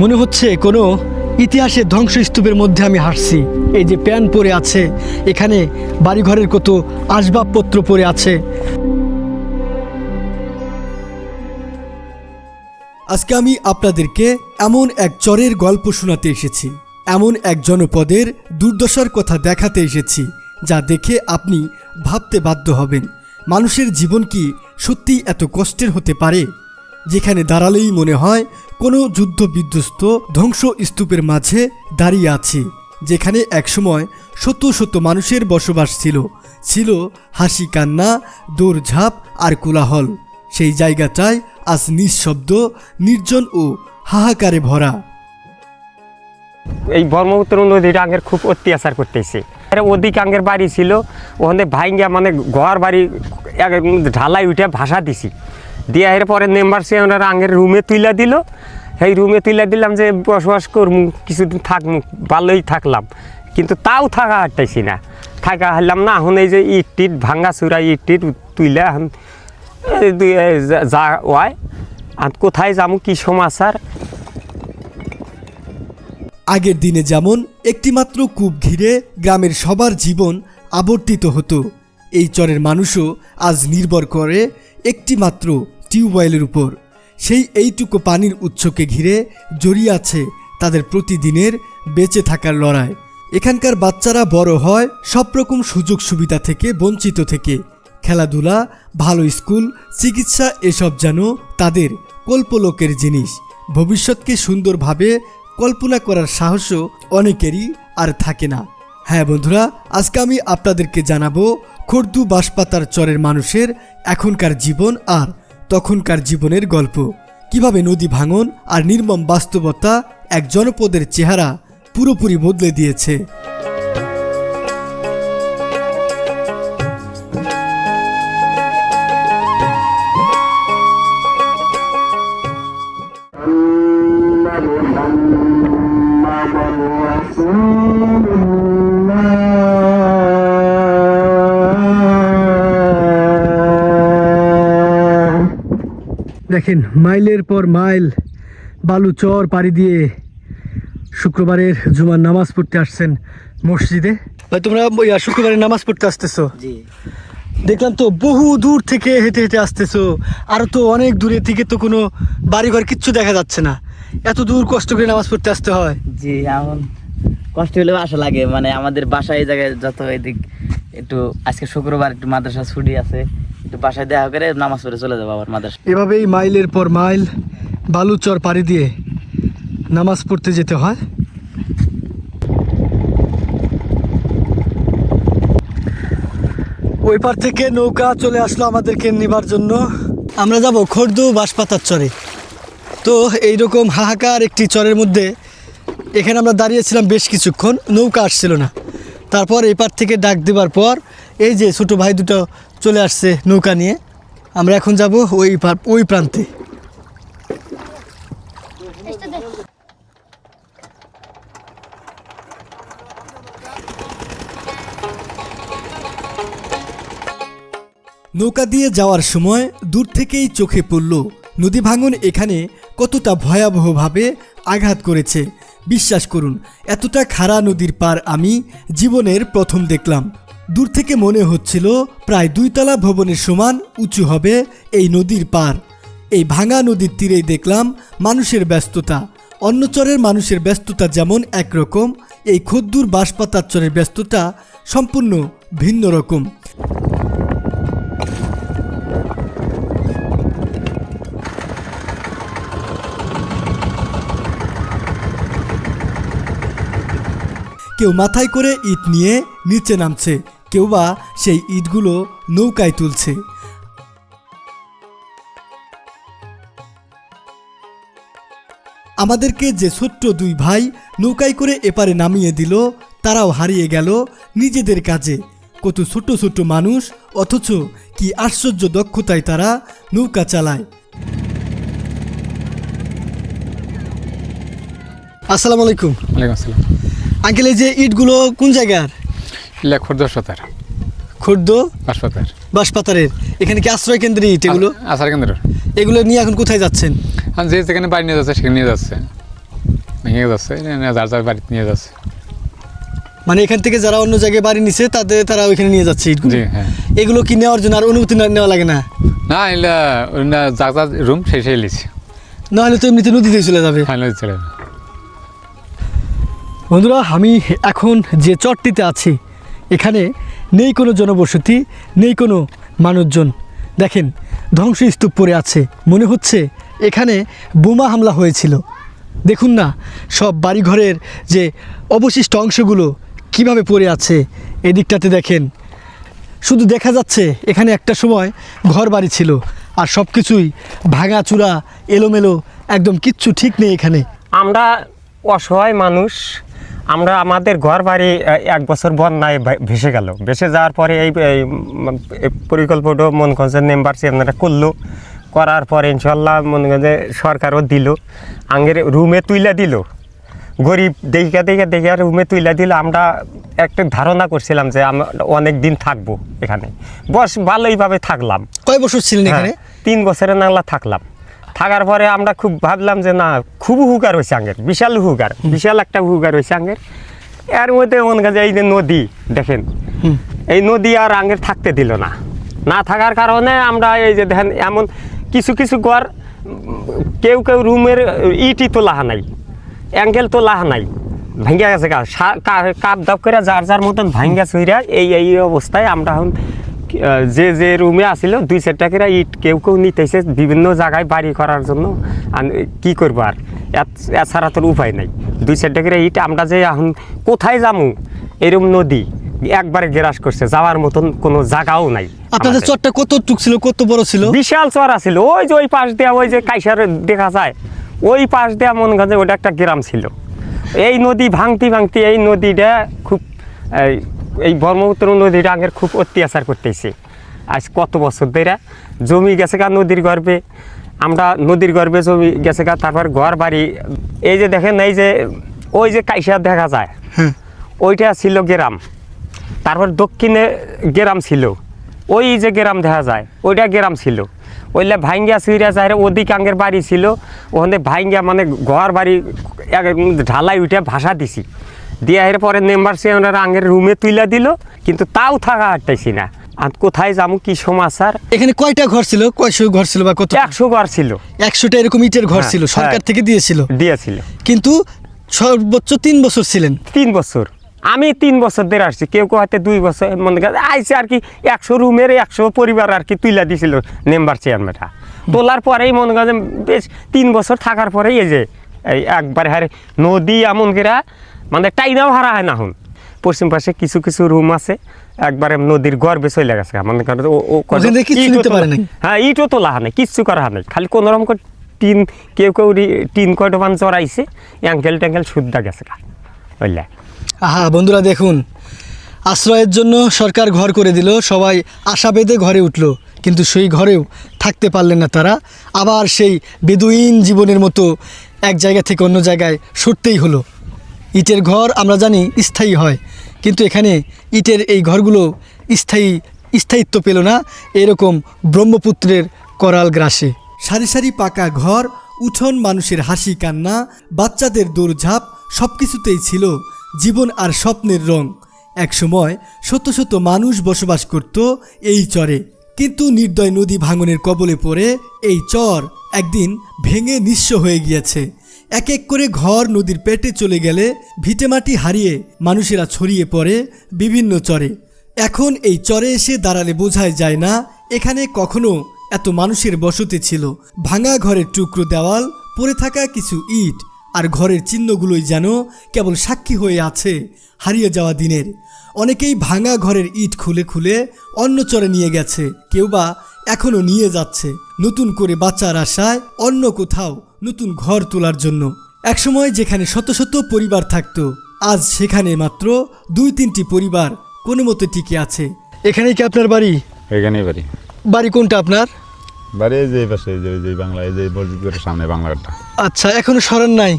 মনে হচ্ছে কোনো ইতিহাসের ধ্বংসস্তূপের মধ্যে আমি হাসছি এই যে প্যান পরে আছে, এখানে বাড়িঘরের কত আসবাবপত্র পরে আছে। আজকে আমি আপনাদেরকে এমন এক চরের গল্প শোনাতে এসেছি। এমন এক জনপদের দুর্দশার কথা দেখাতে এসেছি, যা দেখে আপনি ভাবতে বাধ্য হবেন, মানুষের জীবন কি সত্যিই এত কষ্টের হতে পারে? যেখানে দাঁড়ালেই মনে হয় কোনো যুদ্ধ বিধ্বস্ত ধ্বংস স্তূপের মাঝে দাঁড়িয়ে আছি, যেখানে একসময় শত শত মানুষের বসবাস ছিল। ছিল হাসি, কান্না, দৌড়ঝাঁপ আর কোলাহল। সেই জায়গাটায় আজ নিঃশব্দ, নির্জন ও হাহাকারে ভরা। এই ব্রহ্মপুত্র নদীর আঙ্গের খুব অত্যাচার করতেছে। আরে ওদিক আঙ্গের বাড়ি ছিল, ওখানে ভাইঙ্গা মানে ঘর বাড়ি ঢালাই উঠে ভাষা দিছি। দিয়ে এর পরে মেম্বার সে ওনার আঙ্গের রুমে তুইলা দিল। সেই রুমে তুইলা দিলাম যে বসবাস করমু, কিছুদিন থাকমু, ভালোই থাকলাম। কিন্তু তাও থাকা হাঁটতেছি না। থাকা হারলাম না, এখন এই যে ইট টিট ভাঙ্গা চূড়া ইট টিট তুইলা এখন যা ওয়াই আর কোথায় যাব কি সমাচার? আগের দিনে যেমন একটিমাত্র কূপ ঘিরে গ্রামের সবার জীবন আবর্তিত হতো, এই চরের মানুষও আজ নির্ভর করে একটিমাত্র টিউবওয়েলের উপর। সেই এইটুকু পানির উৎসকে ঘিরে জড়িয়ে আছে তাদের প্রতিদিনের বেঁচে থাকার লড়াই। এখানকার বাচ্চারা বড় হয় সব রকম সুযোগ সুবিধা থেকে, বঞ্চিত থেকে। খেলাধুলা, ভালো স্কুল, চিকিৎসা, এসব যেন তাদের কল্পলোকের জিনিস। ভবিষ্যৎকে সুন্দরভাবে কল্পনা করার সাহসও অনেকেরই আর থাকে না। হ্যাঁ বন্ধুরা, আজকে আমি আপনাদেরকে জানাব খর্দু বাঁশপাতার চরের মানুষের এখনকার জীবন আর তখনকার জীবনের গল্প। কীভাবে নদী ভাঙন আর নির্মম বাস্তবতা এক জনপদের চেহারা পুরোপুরি বদলে দিয়েছে। দেখেন মাইলের পর মাইল বালু চর পাড়ি দিয়ে শুক্রবারের জুমার নামাজ পড়তে আসছেন মসজিদে। ভাই তোমরা ওই শুক্রবারের নামাজ পড়তে আসতেছো? জি। দেখলাম তো বহু দূর থেকে হেঁটে হেঁটে আসতেছো আরও তো অনেক দূরে থেকে তো কোনো বাড়িঘর কিচ্ছু দেখা যাচ্ছে না। এত দূর কষ্ট করে নামাজ পড়তে আসতে হয়। জি এমন কষ্ট হলেও আশা লাগে মানে আমাদের বাসায় এই জায়গায় যত এদিক একটু আজকে শুক্রবার একটু মাদ্রাসা ছুটি আছে একটু বাসায় দেখা করে নামাজ পড়ে চলে যাব আবার মাদ্রাসা এভাবেই মাইলের পর মাইল বালুচর পাড়ি দিয়ে নামাজ পড়তে যেতে হয়। ওই পার থেকে নৌকা চলে আসলো আমাদেরকে নেবার জন্য। আমরা যাব খর্দু বাঁশপাতার চরে। তো এইরকম হাহাকার একটি চরের মধ্যে এখানে আমরা দাঁড়িয়েছিলাম বেশ কিছুক্ষণ, নৌকা আসছিল না। তারপর এই পার থেকে ডাক দেবার পর এই যে ছোটো ভাই দুটো চলে আসছে নৌকা নিয়ে। আমরা এখন যাব ওই ওই প্রান্তে। নৌকা দিয়ে যাওয়ার সময় দূর থেকেই চোখে পড়ল নদী ভাঙন এখানে কতটা ভয়াবহভাবে আঘাত করেছে। বিশ্বাস করুন, এতটা খাড়া নদীর পার আমি জীবনের প্রথম দেখলাম। দূর থেকে মনে হচ্ছিল প্রায় দুইতলা ভবনের সমান উঁচু হবে এই নদীর পার। এই ভাঙা নদীর তীরেই দেখলাম মানুষের ব্যস্ততা। অন্য চরের মানুষের ব্যস্ততা যেমন একরকম, এই খদ্দুর বাঁশপাতার চরের ব্যস্ততা সম্পূর্ণ ভিন্ন রকম। কেউ মাথায় করে ইট নিয়ে নিচে নামছে। কেউ বা সেই ইটগুলো নৌকায় তুলছে। আমাদেরকে যে ছোট্ট দুই ভাই নৌকায় করে এপারে নামিয়ে দিল তারাও হারিয়ে গেল নিজেদের কাজে। কত ছোট ছোট মানুষ অথচ কি আশ্চর্য দক্ষতায় তারা নৌকা চালায়। আসসালামু আলাইকুম। আসসালাম। আঙ্কেল এই যে ইটগুলো কোন জায়গার? লেখর দশতার খুর্দ? হাসপাতাল বাঁশপাতারের এখানে কি আশ্রয় কেন্দ্রে ইট এগুলো? আসার কেন্দ্র। এগুলো নিয়ে এখন কোথায় যাচ্ছেন? যে যেখানে বাড়ি নিয়ে যাচ্ছে সেখানে নিয়ে যাচ্ছে। ভেঙে যাচ্ছে যার যার বাড়িতে নিয়ে যাচ্ছে। মানে এখান থেকে যারা অন্য জায়গায় বাড়ি নিছে তাদের তারা ওইখানে নিয়ে যাচ্ছে হ্যাঁ। এগুলো কি নেওয়ার জন্য আর অনুমতি নেওয়া লাগে না? না এগুলা যার যার রুম সেই সেই লিছে। নাহলে তো এমনিতে নদীতে চলে যাবে। ফাইনাল চলে যাবে। বন্ধুরা আমি এখন যে চটটিতে আছি এখানে নেই কোনো জনবসতি, নেই কোনো মানুষজন। দেখেন, ধ্বংসস্তূপ পড়ে আছে। মনে হচ্ছে এখানে বোমা হামলা হয়েছিল। দেখুন না, সব বাড়িঘরের যে অবশিষ্ট অংশগুলো কীভাবে পড়ে আছে, এদিকটাতে দেখেন। শুধু দেখা যাচ্ছে এখানে একটা সময় ঘর বাড়ি ছিল আর সব কিছুই ভাঙাচুরা, এলোমেলো, একদম কিচ্ছু ঠিক নেই এখানে। আমরা অসহায় মানুষ আমরা আমাদের ঘর বাড়ি এক বছর বন্যায় ভেসে গেল। ভেসে যাওয়ার পরে এই এই, উম, এই পরিকল্পনা মন করেন মেম্বার চেয়ারম্যানরা করল। করার পরে ইনশাল্লাহ মনে করেন সরকারও দিল। আঙ্গের রুমে তুইলা দিল। গরিব দেখা দেখা দেখে রুমে তুইলা দিল। আমরা একটা ধারণা করছিলাম যে আমরা অনেক দিন থাকব এখানে। বস ভালোইভাবে থাকলাম। কয় বছর ছিলেন এখানে? হ্যাঁ, তিন বছরের নাংলা থাকলাম। থাকার পরে আমরা খুব ভাবলাম যে না খুব হুকার হয়েছে আঙ্গের বিশাল হুকার বিশাল একটা হুকার হয়েছে আঙ্গের। এর মধ্যে মনে কাজে এই যে নদী দেখেন এই নদী আর আঙ্গের থাকতে দিল না। না থাকার কারণে আমরা এই যে দেখেন এমন কিছু কিছু ঘর কেউ কেউ রুমের ইটি তো লাহা নাই অ্যাঙ্গেল তো লাহা নাই ভেঙে গেছে কাপ দাপ করে যার যার মতন ভাঙ্গা চইরা এই এই অবস্থায় আমরা এখন যে যে রুমে আসিল দুই চারটা করে ইট কেউ কেউ নিতেছে বিভিন্ন জায়গায় বাড়ি করার জন্য। কি করব আর? এছাড়া তোর উপায় নাই। দুই চারটা করে ইট আমরা যে এখন কোথায় যামু? এরকম নদী একবারে গ্রাস করছে যাওয়ার মতন কোনো জায়গাও নাই আপনাদের। চরটা কত টুক ছিল কত বড় ছিল? বিশাল চড়া ছিল ওই যে ওই পাশ দেওয়া ওই যে কাইসার দেখা যায় ওই পাশ দেওয়া মনে যে ওটা একটা গ্রাম ছিল। এই নদী ভাঙতি ভাঙতি এই নদীটা খুব এই ব্রহ্মপুত্র নদীটা আগের খুব অত্যাচার করতেছে। আজ কত বছর ধরে জমি গেছে গা নদীর গর্ভে আমরা নদীর গর্ভে জমি গেছে গা তারপর ঘর বাড়ি এই যে দেখেন এই যে ওই যে কাইসার দেখা যায় ওইটা ছিল গ্রাম তারপর দক্ষিণে গ্রাম ছিল ওই যে গ্রাম দেখা যায় ওইটা গ্রাম ছিল ওইলে ভাঙ্গিয়া সুইরা যায় অধিকাঙ্গের বাড়ি ছিল ওখানে ভাঙ্গিয়া মানে ঘর বাড়ি এক- ঢালাই উঠে ভাষা দিছি। দিয়ে এর পরে মেম্বার চেয়ারম্যানের আঙ্গের রুমে তুইলা দিল কিন্তু তাও থাকা হাঁটতেছি না। আর কোথায় যাব কি সমাচার? এখানে কয়টা ঘর ছিল? কয়শো ঘর ছিল বা কত? একশো ঘর ছিল। একশোটা এরকম ইটের ঘর হ্যাঁ, ছিল সরকার হ্যাঁ। থেকে দিয়েছিল। দিয়েছিল। কিন্তু সর্বোচ্চ তিন বছর ছিলেন। তিন বছর। আমি তিন বছর ধরে আসছি কেউ কেউ হয়তো দুই বছর মনে আইসে আর কি একশো রুমের একশো পরিবার আর কি তুইলা দিছিল মেম্বার চেয়ারম্যানটা তোলার পরেই মনে করেন বেশ তিন বছর থাকার পরেই এই যে একবার হারে নদী এমন গেরা মানে টাইনাও হারা হয় না এখন। পশ্চিম পাশে কিছু কিছু রুম আছে একবারে নদীর গর্বে চলে গেছে। মনে করেন ও-? হ্যাঁ ইটও তোলা হয় নাই কিচ্ছু করা হয় নাই। খালি কোনো রকম করে টিন কেউ কেউ টিন কয়টামান চড়াইছে অ্যাঙ্কেল ট্যাঙ্কেল শুদ্ধা গেছে বুঝলে? আহা বন্ধুরা দেখুন আশ্রয়ের জন্য সরকার ঘর করে দিল সবাই আশা বেঁধে ঘরে উঠল কিন্তু সেই ঘরেও থাকতে পারলেন না তারা। আবার সেই বেদুইন জীবনের মতো এক জায়গা থেকে অন্য জায়গায় সরতেই হলো। ইটের ঘর আমরা জানি স্থায়ী হয়। কিন্তু এখানে ইটের এই ঘরগুলো স্থায়ী, স্থায়িত্ব পেল না। এরকম ব্রহ্মপুত্রের করাল গ্রাসে। সারি সারি পাকা ঘর, উঠোন, মানুষের হাসি, কান্না, বাচ্চাদের দৌড়ঝাঁপ সব কিছুতেই ছিল জীবন আর স্বপ্নের রং। একসময় শত শত মানুষ বসবাস করত এই চরে। কিন্তু নির্দয় নদী ভাঙনের কবলে পড়ে এই চর একদিন ভেঙে নিঃস্ব হয়ে গিয়েছে। এক এক করে ঘর নদীর পেটে চলে গেলে ভিটেমাটি হারিয়ে মানুষেরা ছড়িয়ে পড়ে বিভিন্ন চরে। এখন এই চরে এসে দাঁড়ালে বোঝাই যায় না এখানে কখনো এত মানুষের বসতি ছিল। ভাঙা ঘরের টুকরো দেওয়াল, পড়ে থাকা কিছু ইট আর ঘরের চিহ্নগুলোই যেন কেবল সাক্ষী হয়ে আছে হারিয়ে যাওয়া দিনের। অনেকেই ভাঙা ঘরের ইট খুলে খুলে অন্য চরে নিয়ে গেছে, কেউ বা এখনও নিয়ে যাচ্ছে। নতুন করে বাঁচার আশায় অন্য কোথাও নতুন ঘর তোলার জন্য। একসময় যেখানে শত শত পরিবার থাকতো আজ সেখানে মাত্র দুই তিনটি পরিবার কোনো মতে টিকে আছে। এখানেই কি আপনার বাড়ি? এখানেই বাড়ি। বাড়ি কোনটা আপনার? বাড়ি এই যে এই পাশে এই যে এই যে বাংলা এই যে মসজিদের সামনে বাংলাটা আচ্ছা এখনও সরান নাই?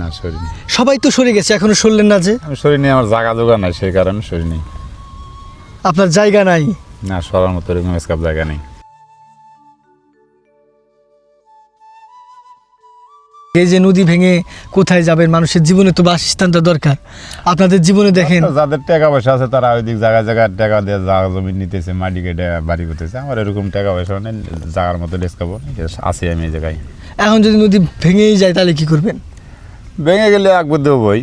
না সরি নেই সবাই তো সরে গেছে এখনও সরলেন না যে? আমি সরি নেই আমার জায়গা জোগা নাই সেই কারণে সরি নেই আপনার জায়গা নাই? না সরার মতো এরকম স্কাপ জায়গা নেই। এই যে নদী ভেঙে কোথায় যাবেন? মানুষের জীবনে তো বাসস্থানটা দরকার। আপনাদের জীবনে দেখেন যাদের টাকা পয়সা আছে তারা ওইদিক জায়গায় জায়গায় টাকা দিয়ে জায়গা জমি নিতেছে মাটি কেটে বাড়ি করতেছে। আমার এরকম টাকা পয়সা নেই জায়গার মতো ডেস্কাবো আছি আমি এই জায়গায়। এখন যদি নদী ভেঙেই যায় তাহলে কি করবেন? ভেঙে গেলে একবার দেবই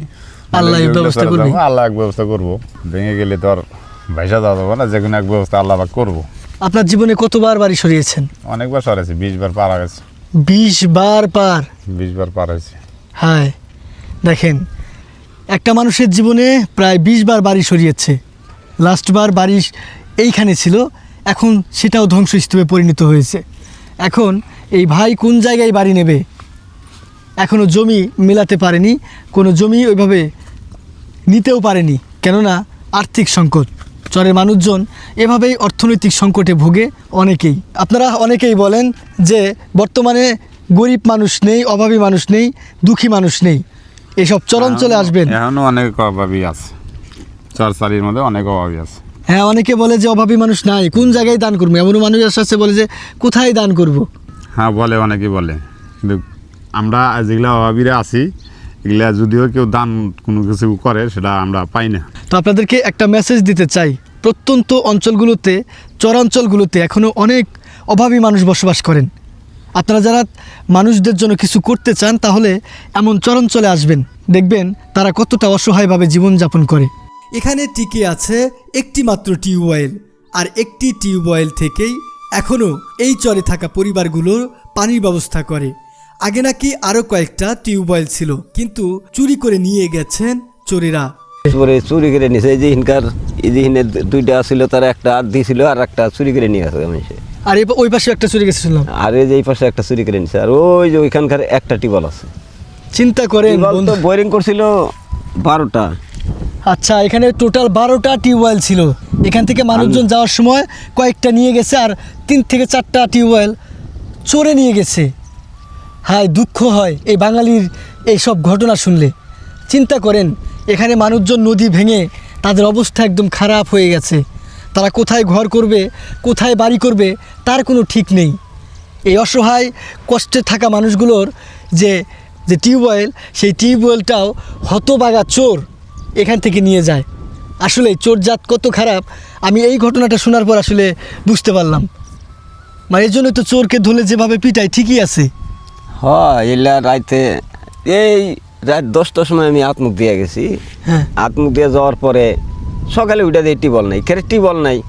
আল্লাহ ব্যবস্থা করব। আল্লাহ এক ব্যবস্থা করব। ভেঙে গেলে তো আর ভাইসা যাওয়া যাব না যে কোনো এক ব্যবস্থা আল্লাহ করব। আপনার জীবনে কতবার বাড়ি সরিয়েছেন? অনেকবার সরেছে বিশ বার পার গেছে। বিশ বার পার। বিশ বার পার হয়েছে। হায় দেখেন একটা মানুষের জীবনে প্রায় বিশ বার বাড়ি সরিয়েছে। লাস্টবার বাড়ি এইখানে ছিল এখন সেটাও ধ্বংসস্তূপে পরিণত হয়েছে। এখন এই ভাই কোন জায়গায় বাড়ি নেবে? এখনও জমি মেলাতে পারেনি কোনো জমি ওইভাবে নিতেও পারেনি কেননা আর্থিক সংকট। চরের মানুষজন এভাবেই অর্থনৈতিক সংকটে ভোগে অনেকেই। আপনারা অনেকেই বলেন যে বর্তমানে গরিব মানুষ নেই অভাবী মানুষ নেই দুঃখী মানুষ নেই। এসব চরম চলে আসবেন। এখনও অনেক অভাবী আছে। চরচারির মধ্যে অনেক অভাবী আছে। হ্যাঁ অনেকে বলে যে অভাবী মানুষ নাই। কোন জায়গায় দান করব? এমন মানুষ আছে বলে যে কোথায় দান করব। হ্যাঁ বলে অনেকে বলে। কিন্তু আমরা যেগুলা অভাবীরা আছি এগুলা যদিও কেউ দান কোনো কিছু করে সেটা আমরা পাই না। তো আপনাদেরকে একটা মেসেজ দিতে চাই। প্রত্যন্ত অঞ্চলগুলোতে চরাঞ্চলগুলোতে এখনও অনেক অভাবী মানুষ বসবাস করেন। আপনারা যারা মানুষদের জন্য কিছু করতে চান তাহলে এমন চরাঞ্চলে আসবেন। দেখবেন তারা কতটা অসহায়ভাবে জীবনযাপন করে। এখানে টিকে আছে একটি মাত্র টিউবওয়েল আর একটি টিউবওয়েল থেকেই এখনও এই চরে থাকা পরিবারগুলোর পানির ব্যবস্থা করে। আগে নাকি আরও কয়েকটা টিউবওয়েল ছিল কিন্তু চুরি করে নিয়ে গেছেন চোরেরা। পরে চুরি করে নিছে এই যে হিনকার এই যে হিনের দুইটা ছিল তার একটা আর দিছিল আর একটা চুরি করে নিয়ে গেছে মানুষে আর এই- ওই পাশে একটা চুরি গেছে শুনলাম আর এই যে এই পাশে একটা চুরি করে নিছে আর ওই যে ওইখানকার একটা টিবল আছে। চিন্তা তো বন্ধু। বোরিং করছিল বারোটা। আচ্ছা এখানে টোটাল বারোটা টিউবওয়েল ছিল। এখান থেকে মানুষজন যাওয়ার সময় কয়েকটা নিয়ে গেছে আর তিন থেকে চারটা টিউবওয়েল চোরে নিয়ে গেছে। হায় দুঃখ হয় এই বাঙালির এই সব ঘটনা শুনলে। চিন্তা করেন, এখানে মানুষজন নদী ভেঙে তাদের অবস্থা একদম খারাপ হয়ে গেছে। তারা কোথায় ঘর করবে, কোথায় বাড়ি করবে, তার কোনো ঠিক নেই। এই অসহায়, কষ্টে থাকা মানুষগুলোর যে যে টিউবওয়েল, সেই টিউবওয়েলটাও হতবাগা চোর এখান থেকে নিয়ে যায়। আসলে চোরজাত কত খারাপ, আমি এই ঘটনাটা শোনার পর আসলে বুঝতে পারলাম। মানে এই জন্য তো চোরকে ধরলে যেভাবে পিটায় ঠিকই আছে। হয় এলা রাইতে এই রাত দশটার সময় আমি আত্মুখ দিয়ে গেছি। হ্যাঁ। আত্মুখ দিয়ে যাওয়ার পরে সকালে উঠে দিয়ে টিবল নাই। কেরে টিবল নাই?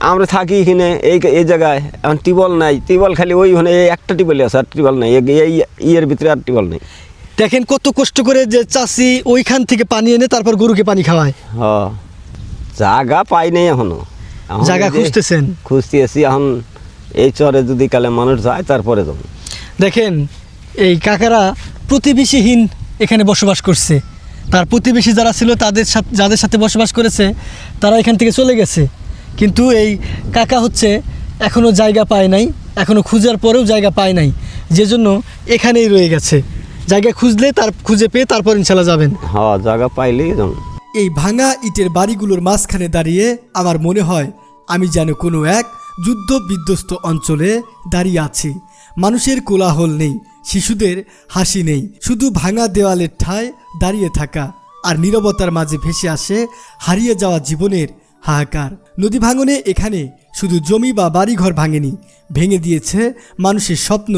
আমরা থাকি এখানে এই এই জায়গায়। এখন টিবল নাই। টিবল খালি ওই ওখানে এই একটা টিবল আছে আর টিবল নাই। এই- ইয়ের ভিতরে আর টিবল নাই। দেখেন কত কষ্ট করে যে চাষি ওইখান থেকে পানি এনে তারপর গরুকে পানি খাওয়ায়। হ। জাগা পাই নাই এখনও। যে খুঁজতেছেন? খুঁজতেছি এখন এই চরে যদি কালে মানুষ যায় তারপরে যাব। দেখেন এই কাকারা প্রতিবেশীহীন এখানে বসবাস করছে। তার প্রতিবেশী যারা ছিল তাদের সাথে যাদের সাথে বসবাস করেছে তারা এখান থেকে চলে গেছে। কিন্তু এই কাকা হচ্ছে এখনও জায়গা পায় নাই এখনও খুঁজার পরেও জায়গা পায় নাই। যে জন্য এখানেই রয়ে গেছে। জায়গা খুঁজলে তার খুঁজে পেয়ে তারপর ইনশাল্লাহ যাবেন। হ জায়গা পাইলেই যাব। এই ভাঙা ইটের বাড়িগুলোর মাঝখানে দাঁড়িয়ে আমার মনে হয় আমি যেন কোনো এক যুদ্ধ বিধ্বস্ত অঞ্চলে দাঁড়িয়ে আছি। মানুষের কোলাহল নেই, শিশুদের হাসি নেই, শুধু ভাঙা দেওয়ালের ঠায় দাঁড়িয়ে থাকা আর নীরবতার মাঝে ভেসে আসে হারিয়ে যাওয়া জীবনের হাহাকার। নদী ভাঙনে এখানে শুধু জমি বা বাড়িঘর ভাঙেনি, ভেঙে দিয়েছে মানুষের স্বপ্ন,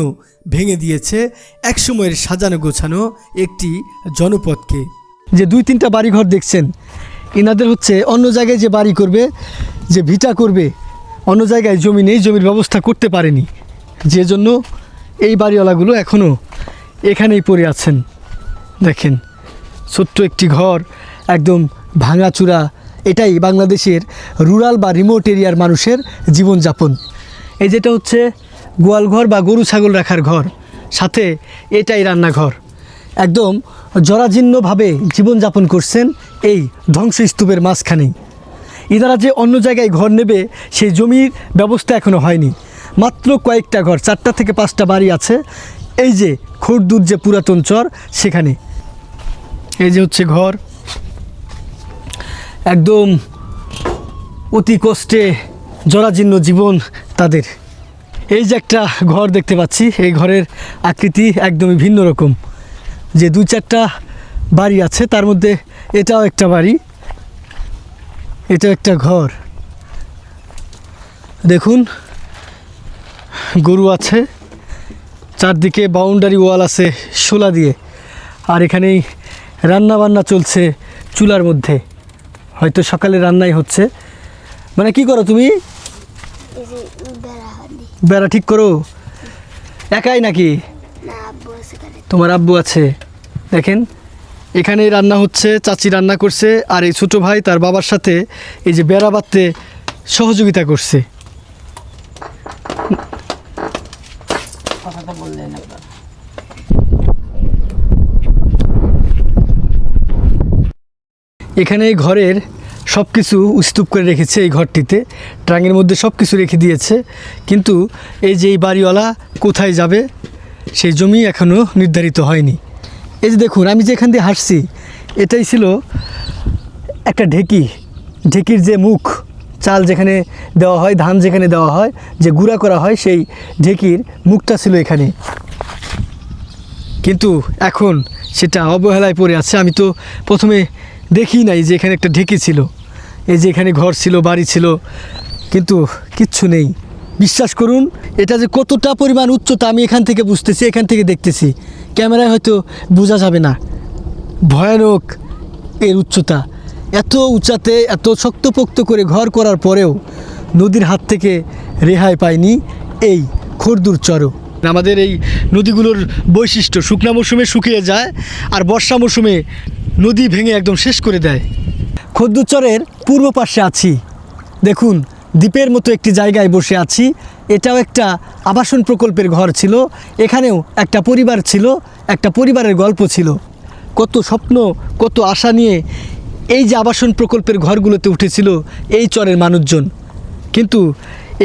ভেঙে দিয়েছে একসময়ের সাজানো গোছানো একটি জনপদকে। যে দুই তিনটা বাড়িঘর দেখছেন এনাদের হচ্ছে অন্য জায়গায় যে বাড়ি করবে, যে ভিটা করবে, অন্য জায়গায় জমি নেই, জমির ব্যবস্থা করতে পারেনি। যে জন্য এই বাড়িওয়ালাগুলো এখনও এখানেই পড়ে আছেন। দেখেন, ছোট্ট একটি ঘর, একদম ভাঙাচুরা, এটাই বাংলাদেশের রুরাল বা রিমোট এরিয়ার মানুষের জীবনযাপন। এই যেটা হচ্ছে গোয়ালঘর বা গরু ছাগল রাখার ঘর, সাথে এটাই রান্নাঘর। একদম জরাজীর্ণভাবে জীবনযাপন করছেন এই ধ্বংসস্তূপের মাঝখানেই। ইনারা যে অন্য জায়গায় ঘর নেবে, সেই জমির ব্যবস্থা এখনও হয়নি। মাত্র কয়েকটা ঘর, চারটা থেকে পাঁচটা বাড়ি আছে। এই যে খোরদুর যে পুরাতন চর, সেখানে। এই যে হচ্ছে ঘর। একদম অতি কষ্টে জরাজীর্ণ জীবন তাদের। এই যে একটা ঘর দেখতে পাচ্ছি, এই ঘরের আকৃতি একদমই ভিন্ন রকম। যে দু চারটা বাড়ি আছে, তার মধ্যে এটাও একটা বাড়ি, এটাও একটা ঘর। দেখুন গরু আছে চারদিকে বাউন্ডারি ওয়াল আছে শোলা দিয়ে। আর এখানেই রান্না বান্না চলছে চুলার মধ্যে। হয়তো সকালে রান্নাই হচ্ছে। মানে কি করো তুমি? বেড়া ঠিক করো? একাই নাকি? তোমার আব্বু আছে। দেখেন এখানে রান্না হচ্ছে চাচি রান্না করছে আর এই ছোটো ভাই তার বাবার সাথে এই যে বেড়া বাঁধতে সহযোগিতা করছে। এখানে এই ঘরের সব কিছু স্তূপ করে রেখেছে এই ঘরটিতে। ট্রাঙ্গের মধ্যে সব কিছু রেখে দিয়েছে। কিন্তু এই যে এই বাড়িওয়ালা কোথায় যাবে, সেই জমি এখনও নির্ধারিত হয়নি। এই যে দেখুন, আমি যে এখান দিয়ে হাসছি এটাই ছিল একটা ঢেকি। ঢেকির যে মুখ চাল যেখানে দেওয়া হয়, ধান যেখানে দেওয়া হয়, যে গুঁড়া করা হয়, সেই ঢেকির মুখটা ছিল এখানে। কিন্তু এখন সেটা অবহেলায় পড়ে আছে। আমি তো প্রথমে দেখি নাই যে এখানে একটা ঢেকি ছিল। এই যে এখানে ঘর ছিল, বাড়ি ছিল, কিন্তু কিচ্ছু নেই। বিশ্বাস করুন, এটা যে কতটা পরিমাণ উচ্চতা আমি এখান থেকে বুঝতেছি, এখান থেকে দেখতেছি। ক্যামেরায় হয়তো বোঝা যাবে না। ভয়ানক এর উচ্চতা। এত উঁচাতে, এত শক্তপোক্ত করে ঘর করার পরেও নদীর হাত থেকে রেহাই পায়নি এই খরদুর চরও। আমাদের এই নদীগুলোর বৈশিষ্ট্য, শুকনা মৌসুমে শুকিয়ে যায় আর বর্ষা মৌসুমে নদী ভেঙে একদম শেষ করে দেয়। খদ্দুচরের পূর্ব পাশে আছি। দেখুন, দ্বীপের মতো একটি জায়গায় বসে আছি। এটাও একটা আবাসন প্রকল্পের ঘর ছিল, এখানেও একটা পরিবার ছিল, একটা পরিবারের গল্প ছিল। কত স্বপ্ন, কত আশা নিয়ে এই যে আবাসন প্রকল্পের ঘরগুলোতে উঠেছিল এই চরের মানুষজন। কিন্তু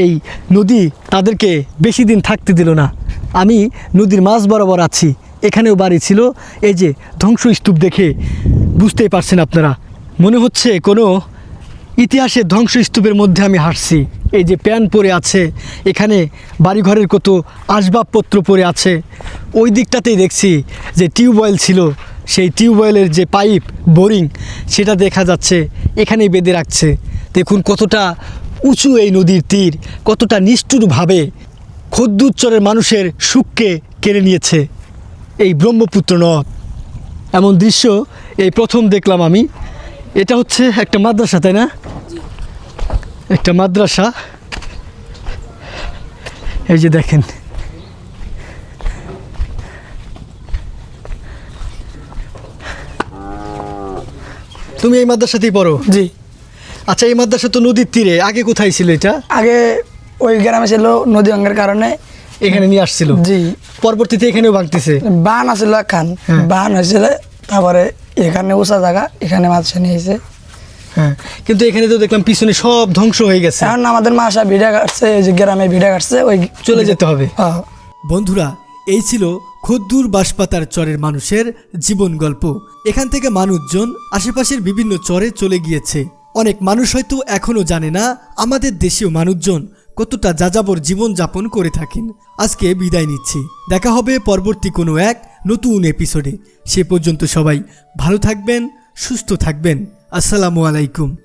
এই নদী তাদেরকে বেশি দিন থাকতে দিল না। আমি নদীর মাঝ বরাবর আছি, এখানেও বাড়ি ছিল। এই যে ধ্বংসস্তূপ দেখে বুঝতেই পারছেন আপনারা। মনে হচ্ছে কোনো ইতিহাসের ধ্বংসস্তূপের মধ্যে আমি হাঁটছি। এই যে প্যান পরে আছে, এখানে বাড়িঘরের কত আসবাবপত্র পড়ে আছে। ওই দিকটাতেই দেখছি যে টিউবওয়েল ছিল সেই টিউবওয়েলের যে পাইপ বোরিং সেটা দেখা যাচ্ছে এখানেই বেঁধে রাখছে। দেখুন কতটা উঁচু এই নদীর তীর কতটা নিষ্ঠুরভাবে খদ্দুচ্চরের মানুষের সুখকে কেড়ে নিয়েছে এই ব্রহ্মপুত্র নদ। এমন দৃশ্য এই প্রথম দেখলাম আমি। এটা হচ্ছে একটা মাদ্রাসা তাই না? একটা মাদ্রাসা। এই যে দেখেন তুমি এই মাদ্রাসাতেই পড়ো? জি। আচ্ছা এই মাদ্রাসা তো নদীর তীরে। আগে কোথায় ছিল এটা? আগে ওই গ্রামে ছিল নদী ভাঙ্গার কারণে। এখানে নিয়ে আসছিল? জি। পরবর্তীতে এখানেও ভাঙতেছে? বান আসছিল খান হ্যাঁ। বান হয়েছিল তারপরে এখানে উঁচা জায়গা এখানে মাছ নিয়ে এসে। হ্যাঁ কিন্তু এখানে তো দেখলাম পিছনে সব ধ্বংস হয়ে গেছে। এখন আমাদের মাসা ভিড়া কাটছে ওই যে গ্রামে ভিড়া কাটছে ওই চলে যেতে হবে। হ্যাঁ। বন্ধুরা এই ছিল খদ্দুর বাঁশপাতার চরের মানুষের জীবন গল্প। এখান থেকে মানুষজন আশেপাশের বিভিন্ন চরে চলে গিয়েছে। অনেক মানুষ হয়তো এখনও জানে না আমাদের দেশীয় মানুষজন কতটা যাযাবর জীবন যাপন করে থাকেন। আজকে বিদায় নিচ্ছি। দেখা হবে পরবর্তী কোনো এক নতুন এপিসোডে সে পর্যন্ত সবাই ভালো থাকবেন, সুস্থ থাকবেন। আসসালামু আলাইকুম।